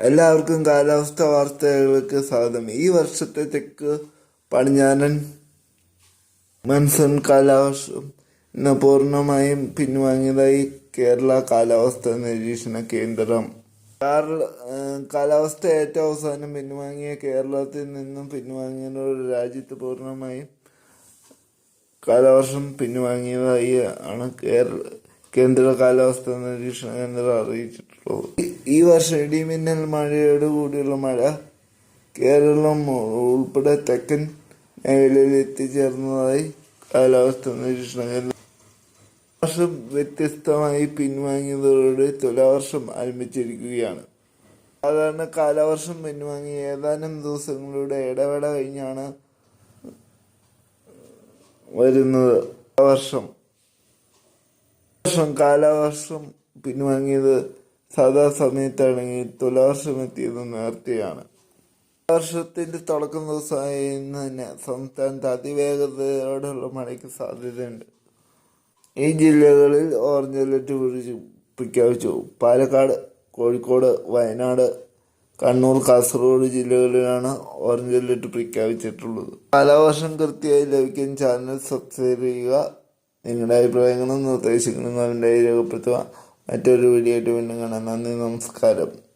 എല്ലാവർക്കും കാലാവസ്ഥ വാർത്തകൾക്ക് സ്വാഗതം. ഈ വർഷത്തെ തെക്ക് പടിഞ്ഞാറൻ മൺസൂൺ കാലാവർഷം ഇന്ന് പൂർണമായും പിൻവാങ്ങിയതായി കേരള കാലാവസ്ഥ നിരീക്ഷണ കേന്ദ്രം. കാലാവസ്ഥ ഏറ്റവും അവസാനം പിൻവാങ്ങിയ കേരളത്തിൽ നിന്നും പിൻവാങ്ങിയതോടെ രാജ്യത്ത് പൂർണമായും കാലവർഷം പിൻവാങ്ങിയതായി ആണ് കേരള കേന്ദ്ര കാലാവസ്ഥാ നിരീക്ഷണ കേന്ദ്രം അറിയിച്ചിട്ടുള്ളത് ഈ- വർഷം ഇടിമിന്നൽ മഴയോട് കൂടിയുള്ള മഴ കേരളം ഉൾപ്പെടെ തെക്കൻ മേഖലയിൽ എത്തിച്ചേർന്നതായി കാലാവസ്ഥാ നിരീക്ഷണ കേന്ദ്രം വർഷം വ്യത്യസ്തമായി പിൻവാങ്ങിയതോടെ തുലാവർഷം ആരംഭിച്ചിരിക്കുകയാണ്. സാധാരണ കാലവർഷം പിൻവാങ്ങി ഏതാനും ദിവസങ്ങളുടെ ഇടവേള കഴിഞ്ഞാണ് വരുന്നത്. വർഷം വർഷം കാലവർഷം പിൻവാങ്ങിയത് സാധാ സമയത്താണെങ്കിൽ തുലാവർഷം എത്തിയത് നേരത്തെയാണ് വർഷത്തിന്റെ തുടക്കം ദിവസമായി ഇന്ന് തന്നെ സംസ്ഥാനത്ത് അതിവേഗതയോടുള്ള മഴയ്ക്ക് സാധ്യതയുണ്ട്. ഈ ജില്ലകളിൽ ഓറഞ്ച് അലർട്ട് പ്രഖ്യാപിച്ചു. പാലക്കാട് കോഴിക്കോട് വയനാട് കണ്ണൂർ കാസർഗോഡ് ജില്ലകളിലാണ് ഓറഞ്ച് അലർട്ട് പ്രഖ്യാപിച്ചിട്ടുള്ളത്. കാലവർഷം കൃത്യമായി ലഭിക്കാൻ ചാനൽ സബ്സ്ക്രൈബ് ചെയ്യുക. നിങ്ങളുടെ അഭിപ്രായങ്ങളും നിർദ്ദേശങ്ങളും കമന്റായി രേഖപ്പെടുത്തുക. മറ്റൊരു വീഡിയോ ആയിട്ട് വീണ്ടും കാണാം. നന്ദി നമസ്കാരം.